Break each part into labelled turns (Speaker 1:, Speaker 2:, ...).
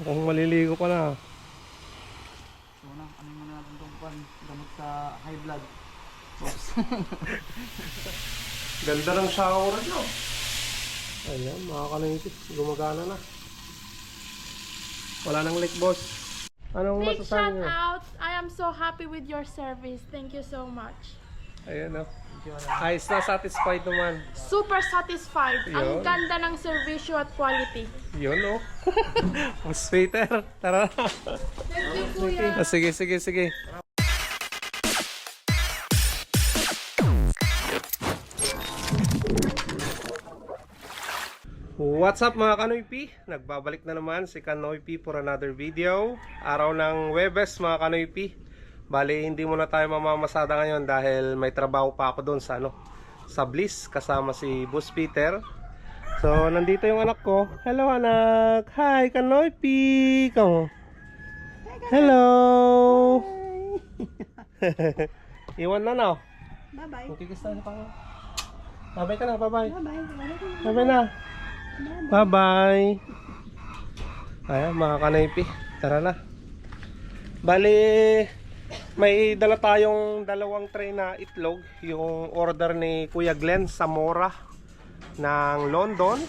Speaker 1: Mukhang maliligo ka na.
Speaker 2: So na, ano muna natin itong pan, gamot sa high blood. Oops.
Speaker 1: Ganda ng shower nyo. Ayan, mga kanayipis. Gumagana na. Wala nang leak, boss. Anong
Speaker 3: Big
Speaker 1: masasabi
Speaker 3: shout
Speaker 1: nyo?
Speaker 3: out. I am so happy with your service. Thank you so much.
Speaker 1: Ayan, oh. Ayos na, satisfied naman.
Speaker 3: Super satisfied.
Speaker 1: Yun.
Speaker 3: Ang ganda ng servisyo at quality.
Speaker 1: Yun, oh. Mas sweeter. Tara.
Speaker 3: Thank you, Kuya.
Speaker 1: Ah, sige, sige, sige. What's up mga Kanoy P? Nagbabalik na naman si Kanoy P for another video. Araw ng Webes mga Kanoy P. Bali, hindi muna tayo mamamasada ngayon dahil may trabaho pa ako doon sa ano, sa Bliss kasama si Boss Peter. So, nandito yung anak ko. Hello anak. Hi Kanoy P. Kamu? Hello. Iwan na na.
Speaker 4: Bye-bye.
Speaker 1: Magkikis tayo pa. Bye-bye ka na, bye-bye.
Speaker 4: Bye-bye.
Speaker 1: Bye-bye na. Bye-bye. Ayan, mga kanaypi. Tara na. Bali, may dala tayong dalawang tray na itlog. Yung order ni Kuya Glenn Zamora ng London.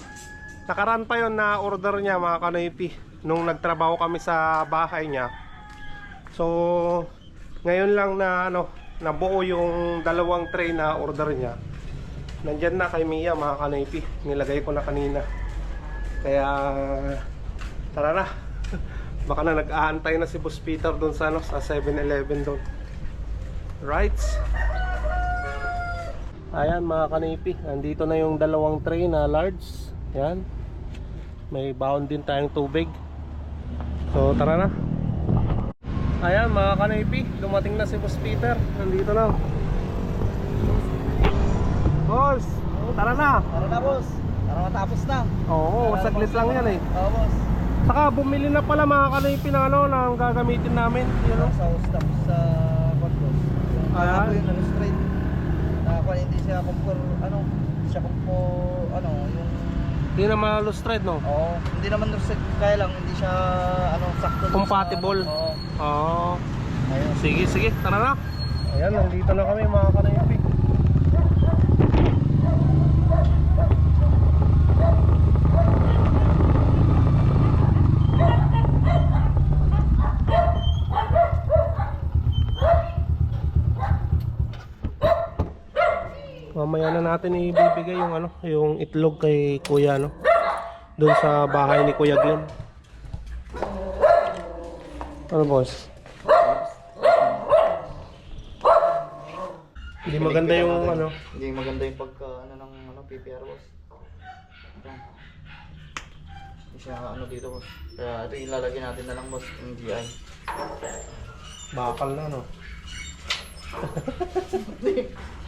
Speaker 1: Nakaraan pa yon na order niya mga kanaypi. Nung nagtrabaho kami sa bahay niya. So, ngayon lang na ano, nabuo yung dalawang tray na order niya. Nandyan na kay Mia mga kanaypi. Nilagay ko na kanina. Kaya tara na. Baka na nag-aantay na si Boss Peter doon sa ano, sa 7-Eleven doon. Right? Ayan mga kanaypi. Nandito na yung dalawang tray na large. Yan. May baon din tayong tubig. So tara na. Ayan mga kanaypi. Dumating na si Boss Peter. Nandito na. Boss, tara na.
Speaker 2: Tara na boss, para matapos na.
Speaker 1: Oo, saglit lang yan eh.
Speaker 2: Oo boss.
Speaker 1: Saka bumili na pala mga kanaypi na ano, na ang gagamitin namin. Yun o.
Speaker 2: Sa tapos sa. Yung
Speaker 1: Ayan.
Speaker 2: ano yung ano straight. Nakakuha hindi siya kumpor, ano, siya kumpor, ano, yung
Speaker 1: Hindi na malustred no?
Speaker 2: Oo, hindi naman straight kaya lang hindi siya ano sakto dun sa,
Speaker 1: Compatible.
Speaker 2: ano, Oo.
Speaker 1: Oo.
Speaker 2: Ayun.
Speaker 1: Sige, sige, tara na. Ayan, nandito na kami mga kanaypi. Mamaya na natin ibibigay yung ano, yung itlog kay Kuya no. Doon sa bahay ni Kuya Glenn. Ano boss? Hindi maganda yung ano.
Speaker 2: Hindi maganda yung pagka ano ng ano PPR boss. Hindi siya ano dito boss. Kaya ito ilalagay natin na lang boss yung GI.
Speaker 1: Bakal na no.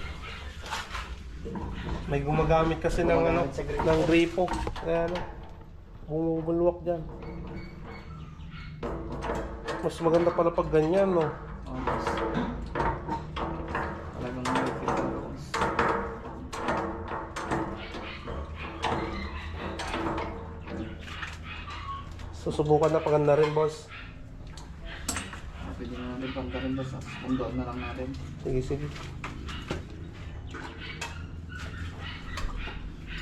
Speaker 1: May gumagamit kasi ng ano, ng gripo. Kaya ano, bumubulwak diyan. Mas maganda pala pag ganyan no.
Speaker 2: Oh, boss. Talagang may filter boss.
Speaker 1: Susubukan na paganda rin boss.
Speaker 2: Pwede na natin panta rin boss. Pundoan na lang natin.
Speaker 1: Sige, sige.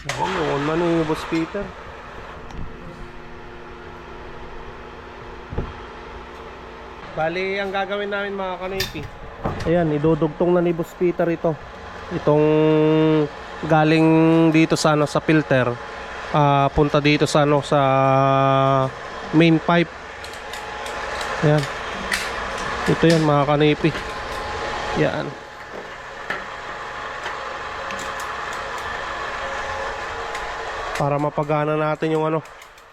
Speaker 1: Ayun, yun man yung boss Peter. Bali, ang gagawin namin mga kanipi. Ayan, idudugtong na ni boss Peter ito. Itong galing dito sa ano sa filter. ah punta dito sa ano sa main pipe. Ayan. Ito yan mga kanipi. Yan. Para mapagana natin yung ano,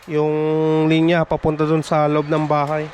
Speaker 1: yung linya papunta dun sa loob ng bahay.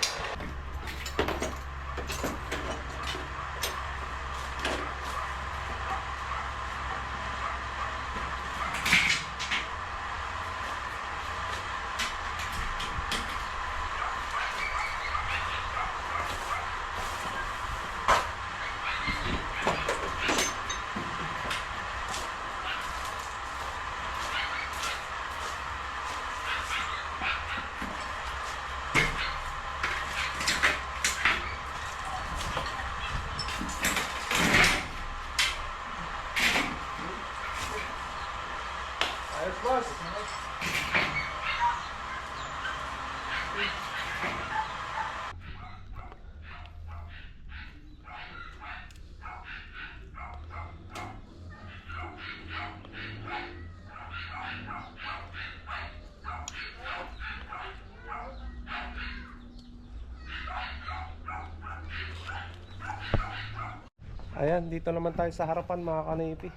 Speaker 1: Ayan, dito naman tayo sa harapan mga kanipi.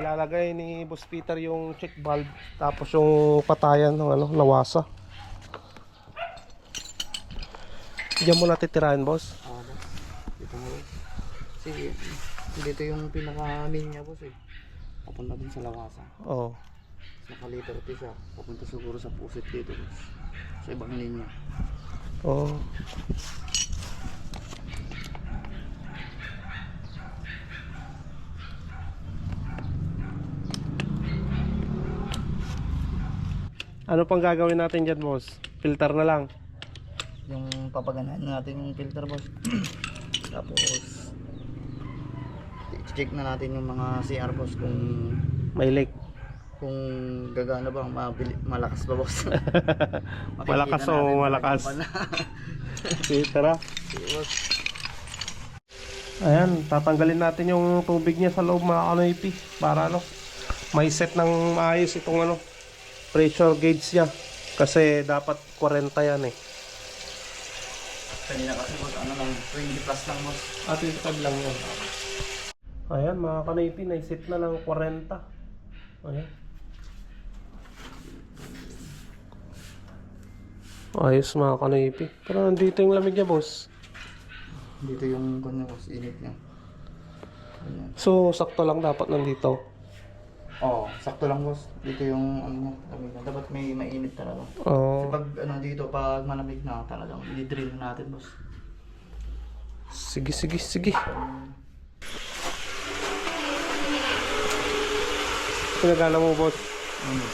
Speaker 1: Ilalagay ni Boss Peter yung check valve tapos yung patayan ng ano, nawasa. Diyan mo natitirahin, boss.
Speaker 2: Ah, boss. Dito mo. Kasi dito yung pinaka-main niya, boss eh. Papunta din sa lawasa.
Speaker 1: Oo.
Speaker 2: Nakaliter ito siya. Papunta siguro sa pusit dito, boss. Sa ibang linya.
Speaker 1: Oo. Ano pang gagawin natin dyan, boss? Filter na lang.
Speaker 2: Yung papaganahan natin yung filter, boss. Tapos, check na natin yung mga CR, boss, kung
Speaker 1: May leak.
Speaker 2: kung gagana ba, mabili, malakas ba, boss?
Speaker 1: Malakas o malakas?
Speaker 2: pa na.
Speaker 1: Okay, tara. Ayan, tatanggalin natin yung tubig niya sa loob mga kanoypi para ano, may set ng maayos itong ano, pressure gauge niya. Kasi dapat 40 yan eh.
Speaker 2: Kanina kasi, boss, ano lang, 20 plus lang, boss.
Speaker 1: At yung lang yan. Ayan mga kanoypi, naiset na lang 40. Ayan. Ayos mga kanoypi. Pero nandito yung lamig niya boss.
Speaker 2: Dito yung, kanya, boss, init niya. Ayan.
Speaker 1: So sakto lang dapat nandito.
Speaker 2: Oo, sakto lang, boss. Dito yung, ano lamig na. Dapat may mainit talaga. Kasi
Speaker 1: Oh,
Speaker 2: pag, ano, dito, pag malamig na, talagang i-drill natin, boss.
Speaker 1: sige sige sige. Pinagana mo boss.
Speaker 2: Ano?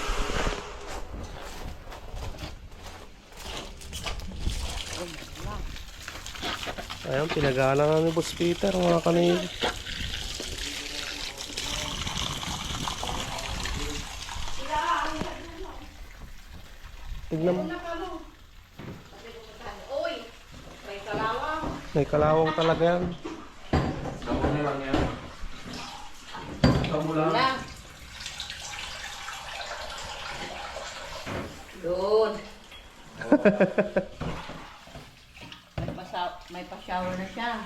Speaker 1: Ayan, pinagana nga ni Boss Peter, mga kanil. Tignan mo. May kalawang talaga yan.
Speaker 4: Doon. may, pa may pa-shower na siya.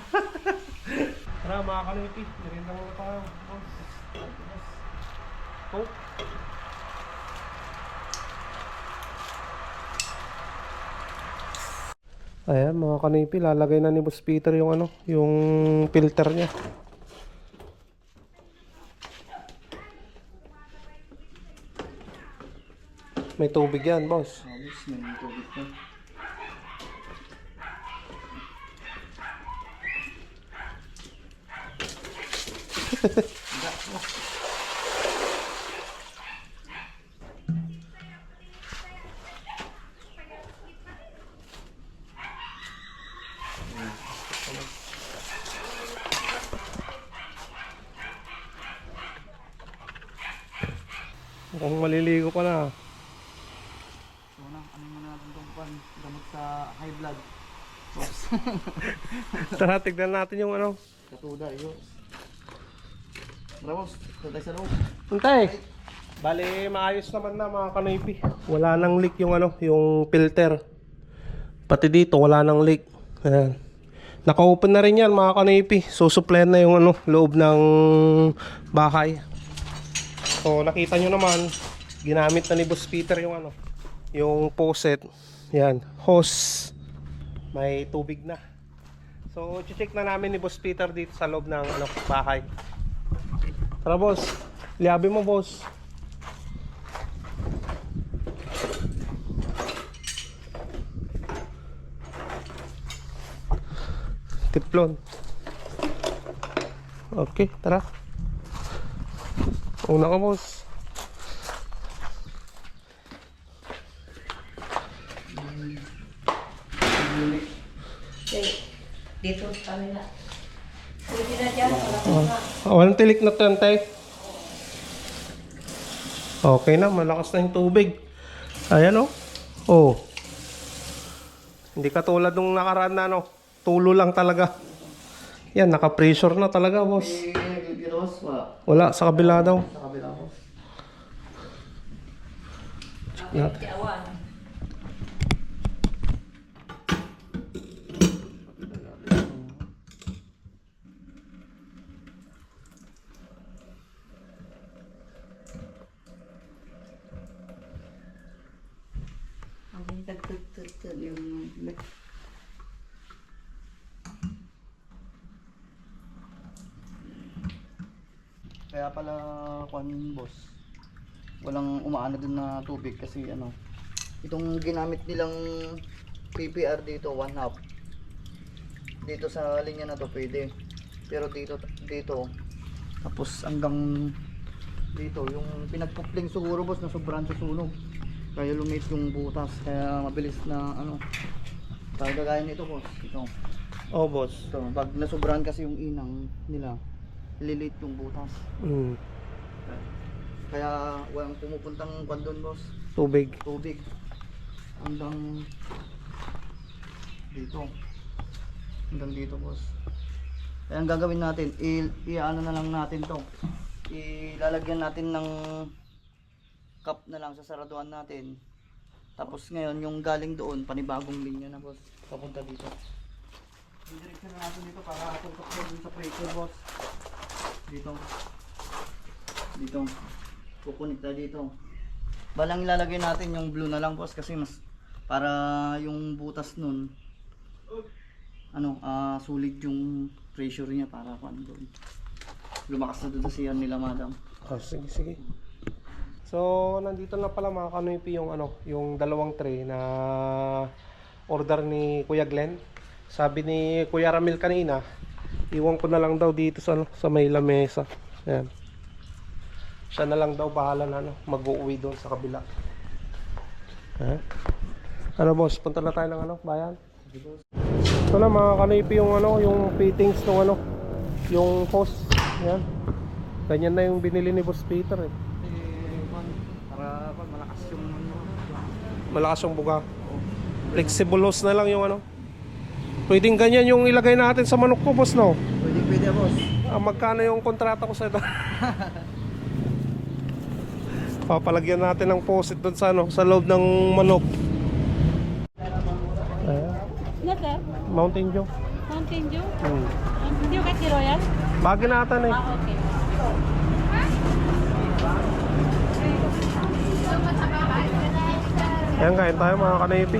Speaker 1: Tara mga kanipi, nirinda muna tayo. Boss. Boss. Oh. Ayan mga kanipi, lalagay na ni Boss Peter yung ano, yung filter niya. May tubig yan, boss.
Speaker 2: Ah, boss, may tubig na.
Speaker 1: Mukhang maliligo ka na.
Speaker 2: So, na, ano muna natin itong pan, gamot sa high blood.
Speaker 1: Tara, tignan natin yung ano.
Speaker 2: Katuda, boss. Ito tayo sa loob.
Speaker 1: Untay. Bali, maayos naman na mga kanipi. Wala nang leak yung ano, yung filter. Pati dito, wala nang leak. Ayan. Naka-open na rin yan mga kanipi. Susupply na yung ano, loob ng bahay. So, nakita nyo naman, ginamit na ni Boss Peter yung ano, yung faucet. Yan, hose. May tubig na. So, check na namin ni Boss Peter dito sa loob ng ano, bahay. Tara boss, liabi mo boss. Tiplon. Okay, tara. Una ka boss.
Speaker 4: Dito sa kanila. Pwede na dyan. Wala ko
Speaker 1: walang tilik na tantay. Okay na, malakas na yung tubig. Ayan oh. Oh. Hindi katulad nung nakaraan na ano, tulo lang talaga. Yan, naka-pressure na talaga, boss.
Speaker 2: Eh, dito boss, wala.
Speaker 1: Wala, sa kabila daw.
Speaker 2: Sa kabila boss.
Speaker 1: Natin.
Speaker 4: Tiawan. Ang nagtututut yung
Speaker 2: Kaya pala, kwan boss, walang umaano dun na tubig kasi ano, itong ginamit nilang PPR dito, one half. Dito sa linya na to pwede. Pero dito, dito, tapos hanggang dito, yung pinagpupling siguro boss na sobrang susunog. Kaya lumit yung butas, kaya mabilis na ano, tayo gagaya nito boss, ito.
Speaker 1: Oh, boss.
Speaker 2: So, pag nasobrahan kasi yung inang nila, lilit yung butas.
Speaker 1: Mm,
Speaker 2: Kaya walang pumupuntang kwan doon, boss.
Speaker 1: tubig.
Speaker 2: Tubig. Hanggang dito. Hanggang dito, boss. Kaya ang gagawin natin, i, i-ano na lang natin to. Ilalagyan natin ng cup na lang sa saraduan natin. Tapos ngayon, yung galing doon, panibagong linya na, boss. Papunta dito. Didiretso na natin dito para dun sa pressure, boss. Dito. Dito. Kukunik na dito. Balang ilalagay natin yung blue na lang, boss, kasi mas para yung butas nun ano, ah sulit yung pressure niya para kung doon. Lumakas na doon siyan nila, madam.
Speaker 1: Ah, sige, sige. So, nandito na pala mga kanoypi yung ano, yung dalawang tray na order ni Kuya Glenn. Sabi ni Kuya Ramil kanina, iwan ko na lang daw dito sa sa may lamesa. Ayan. Siya na lang daw bahala na ano, mag-uwi doon sa kabila. Ha? Ano boss, punta na tayo ng ano, bayan? Ito na mga kanipi yung ano, yung fittings ng ano, yung hose. Yan. Ganyan na yung binili ni Boss Peter eh.
Speaker 2: Para malakas yung ano.
Speaker 1: Malakas yung buga. Flexible hose na lang yung ano. Pwedeng ganyan yung ilagay natin sa manok ko, boss, no?
Speaker 2: Pwede, pwede, boss.
Speaker 1: Ah, magkano yung kontrata ko sa ito? Papalagyan natin ng posit doon sa ano, sa loob ng manok.
Speaker 3: Na sir?
Speaker 1: Mountain Dew.
Speaker 3: Mountain Dew?
Speaker 1: Hmm.
Speaker 3: Um, Hindi ko kasi royal?
Speaker 1: Bagay natin eh.
Speaker 3: Ah, okay.
Speaker 1: Ayan, kain tayo mga kanipi.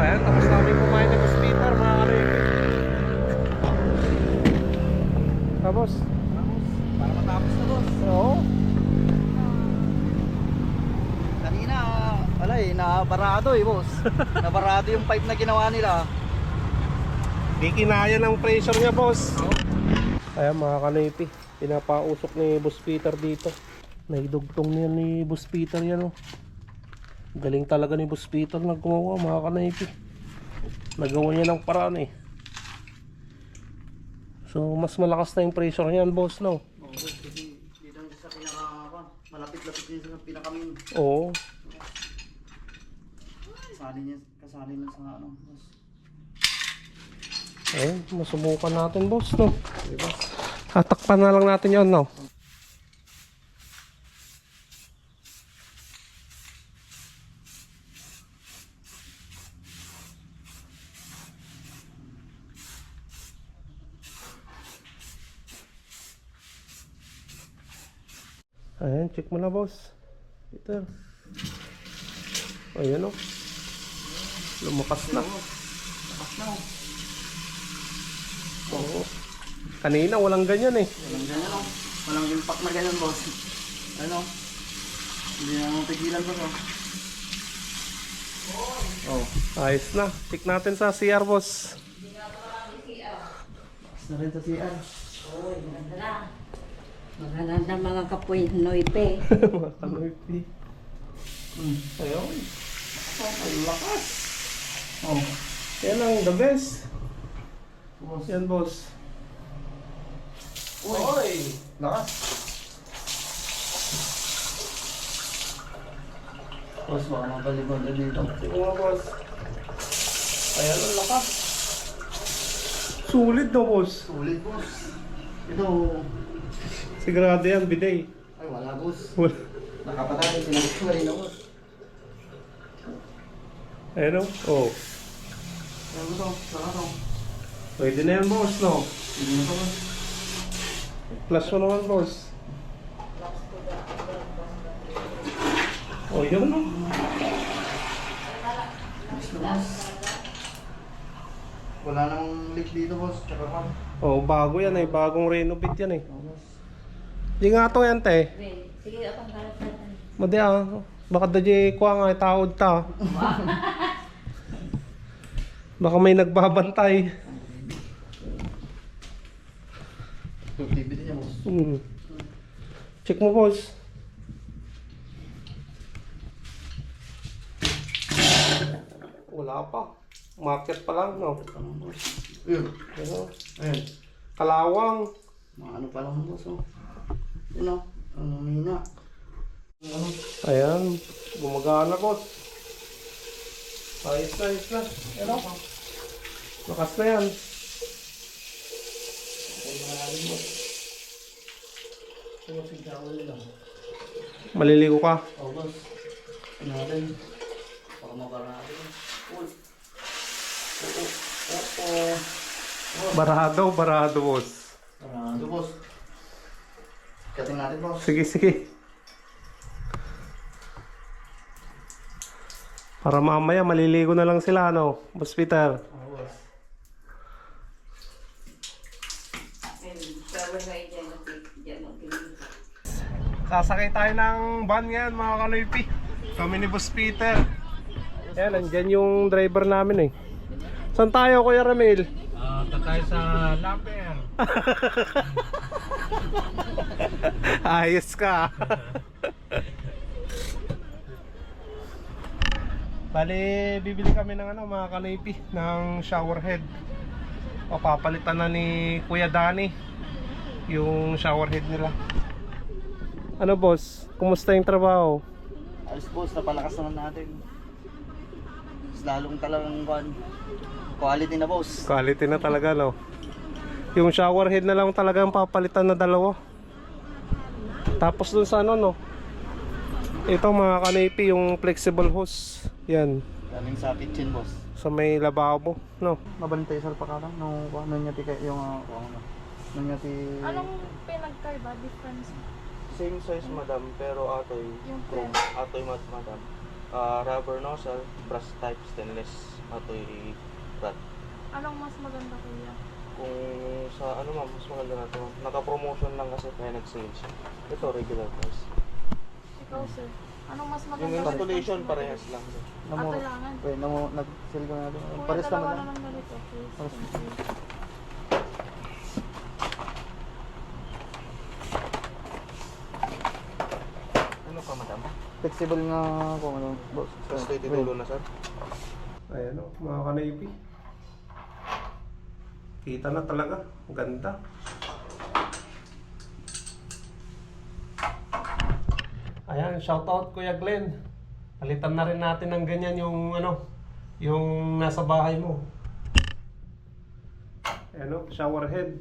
Speaker 1: Ayan, tapos namin kumain ni Boss Peter mga kanipi. Tapos?
Speaker 2: Para matapos na, boss.
Speaker 1: Oo.
Speaker 2: Kanina, wala eh, nabarado eh, boss. nabarado yung pipe na ginawa nila.
Speaker 1: Di kinaya ng pressure niya, boss. Ayan mga kanipi, pinapausok ni Boss Peter dito. Naidugtong niya ni Boss Peter yan, oh. Galing talaga ni Boss Peter na gumawa, mga kanipi. Nagawa niya ng paraan, eh. So, mas malakas na yung pressure niyan, boss, no?
Speaker 2: Oo, boss, kasi dito sa pinaka, malapit-lapit din sa pinakamin.
Speaker 1: Oo.
Speaker 2: Kasali niya, kasali na sa ano, boss.
Speaker 1: Ayun, masubukan natin, boss, no? Diba? Tatakpan na lang natin yon no? Ayan, check mo na, boss. Peter. Ayan, oh. Lumakas na.
Speaker 2: Lakas na, oh.
Speaker 1: Oo. Kanina walang ganyan eh.
Speaker 2: Walang ganyan, oh. Walang impact na ganyan, boss. Ano? Hindi na mo pigilan, boss, oh. Oh,
Speaker 1: Ayos na. Check natin sa CR boss.
Speaker 2: lakas na rin sa CR.
Speaker 4: Maghanap ng mga kapoy noipe.
Speaker 1: Mga kanoypi. Ayun. Ang lakas.
Speaker 2: Oh,
Speaker 1: Yan ang the best.
Speaker 2: boss.
Speaker 1: Yan boss.
Speaker 2: Uy! Lakas. Boss, baka mabaligon na dito.
Speaker 1: Sige nga, boss. Ayan, ang lakas. Sulit na, boss.
Speaker 2: Sulit, boss. Ito.
Speaker 1: Sigurado yan, biday.
Speaker 2: Ay, wala, boss.
Speaker 1: Wala.
Speaker 2: Nakapatay, sinagot ko rin, boss.
Speaker 1: Ayan, oh. Oh.
Speaker 2: Boss, oh. Saka to.
Speaker 1: Pwede na yan, boss, no?
Speaker 2: Hindi na to, boss.
Speaker 1: Plus mo naman, boss. Oh, yun, no?
Speaker 2: Boss na, boss. Wala nang leak dito, boss. Tsaka pa.
Speaker 1: Oh, bago yan eh. Bagong renovate yan eh. Di nga to yan, te.
Speaker 4: Sige akong karapatan.
Speaker 1: Madi ah. Baka daji kuha nga, taod ta. Baka may nagbabantay. Hmm. Check mo, boss. Wala pa. Market pa lang, no?
Speaker 2: Ayun. Ayun.
Speaker 1: Kalawang.
Speaker 2: Mga ano pa lang, boss, oh. Yun, oh. Ano, mina.
Speaker 1: Ayan. Gumagana, boss. Ayos na, ayos na. Ano? Lakas na yan. Maliligo ka.
Speaker 2: Oh, boss. Natin? Baka makarami. Uy. Oo. Oo.
Speaker 1: Barado, barado, boss.
Speaker 2: Sarado, boss. Kating natin, boss.
Speaker 1: Sige, sige. Para mamaya maliligo na lang sila, ano? Boss Peter. Sasakay tayo ng van ngayon, mga kanoypi. Kami ni Boss Peter. Ayan, nandyan yung driver namin eh. Saan tayo, Kuya Ramil?
Speaker 5: Ah, tayo sa Laper.
Speaker 1: Ayos ka. Bali, bibili kami ng ano, mga kanipi, ng shower head. Papapalitan na ni Kuya Dani yung shower head nila. Ano boss? Kumusta yung trabaho?
Speaker 2: Ayos, boss. Napalakas naman natin. Mas lalong talagang kwan. Quality na, boss.
Speaker 1: Quality na talaga, no? Yung shower head na lang talaga ang papalitan na dalawa. Tapos dun sa ano, no? Ito mga kanipi, yung flexible hose. Yan.
Speaker 2: Galing sa kitchen, boss.
Speaker 1: Sa may lababo, no?
Speaker 2: Mabantay sa pakalang nung no, ano niya ti kay yung uh, ano. Nung niya ti
Speaker 3: Anong pinagkaiba? Difference?
Speaker 6: Same size madam pero atoy
Speaker 3: Yung
Speaker 6: chrome, atoy mat madam. Ah, rubber nozzle, brass type stainless, atoy flat.
Speaker 3: Anong mas maganda kuya?
Speaker 6: Kung sa ano ma'am, mas maganda na to. Naka-promotion lang kasi kaya nag-sale siya. Ito regular price.
Speaker 3: Ikaw sir. Anong mas maganda?
Speaker 6: Yung installation parehas lang.
Speaker 2: namo
Speaker 3: Ah, kailangan.
Speaker 2: Wait, namo nag-sell ko natin.
Speaker 3: Kuya,
Speaker 2: Pares
Speaker 3: dalawa
Speaker 2: naman.
Speaker 3: naman ganito please. You.
Speaker 6: Ano pa madam?
Speaker 2: Flexible nga kung ano.
Speaker 6: Basta titulo na sir.
Speaker 1: Ayan o, mga kanaypi. Kita na talaga. Ganda. Ayan, shout out Kuya Glenn. Palitan na rin natin ng ganyan yung ano, yung nasa bahay mo. Ayan o, shower head.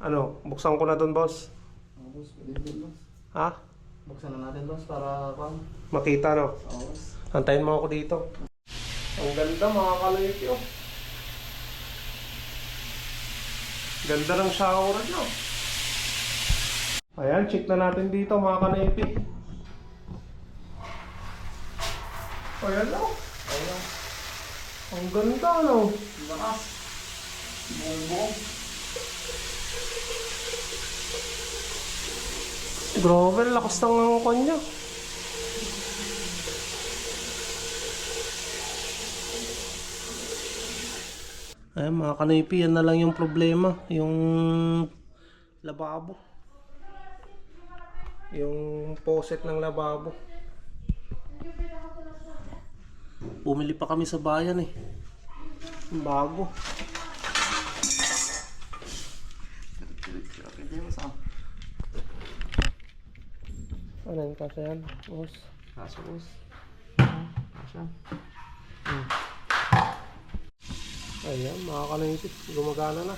Speaker 1: Ano, buksan ko na doon boss.
Speaker 2: Oh, boss, pwede din, boss.
Speaker 1: Ha?
Speaker 2: Buksan na natin, boss, para kung
Speaker 1: Makita no?
Speaker 2: oh, boss.
Speaker 1: Antayin mo ako dito. Ang ganda mga kalaypi oh. Ganda ng shower nyo. Ayan, check na natin dito mga kalaypi. Ayan oh.
Speaker 2: Ayun.
Speaker 1: Ang ganda no.
Speaker 2: Lakas. Buong-buong.
Speaker 1: Grabe, lakas ng ang kanya. Ay, mga kanipi, yan na lang yung problema. Yung lababo. Yung faucet ng lababo. Bumili pa kami sa bayan eh. Bago. Ano yan, kasi yan. Boss.
Speaker 2: Kaso boss. Kasya.
Speaker 1: Ayan, mga kanaypi. Gumagana na.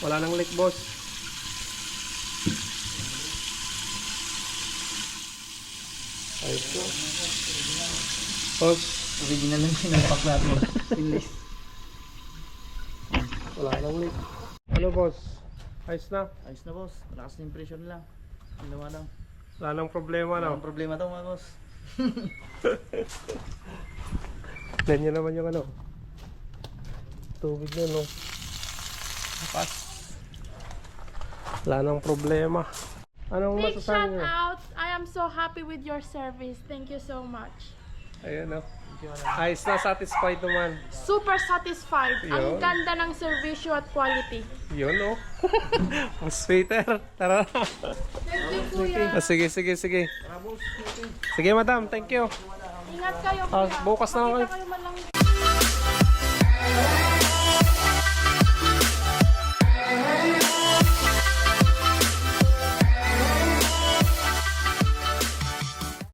Speaker 1: Wala nang leak, boss. Ayos na. Boss,
Speaker 2: Original lang sinalpak natin. Pinlist.
Speaker 1: wala nang leak. Ano, boss? Ayos na.
Speaker 2: Ayos na boss. Malakas na yung pressure nila. Ang naman lang.
Speaker 1: Wala nang problema,
Speaker 2: Walang
Speaker 1: no?
Speaker 2: problema to mga boss.
Speaker 1: Ganyan naman yung ano. Tubig na, no? Pas. Wala nang problema. Anong
Speaker 3: Big
Speaker 1: masasabi
Speaker 3: shout
Speaker 1: niyo?
Speaker 3: Am so happy with your service. Thank you so much.
Speaker 1: Ayun, no? Ayos na, satisfied naman.
Speaker 3: Super satisfied.
Speaker 1: Yun.
Speaker 3: Ang ganda ng servisyo at quality.
Speaker 1: Yun, no? Mas sweeter. Tara.
Speaker 3: Thank you, kuya.
Speaker 1: Ah, sige, sige, sige. Sige, madam. Thank you.
Speaker 3: Ingat kayo,
Speaker 1: Ah,
Speaker 3: kuya.
Speaker 1: bukas na lang
Speaker 3: Makita kayo man lang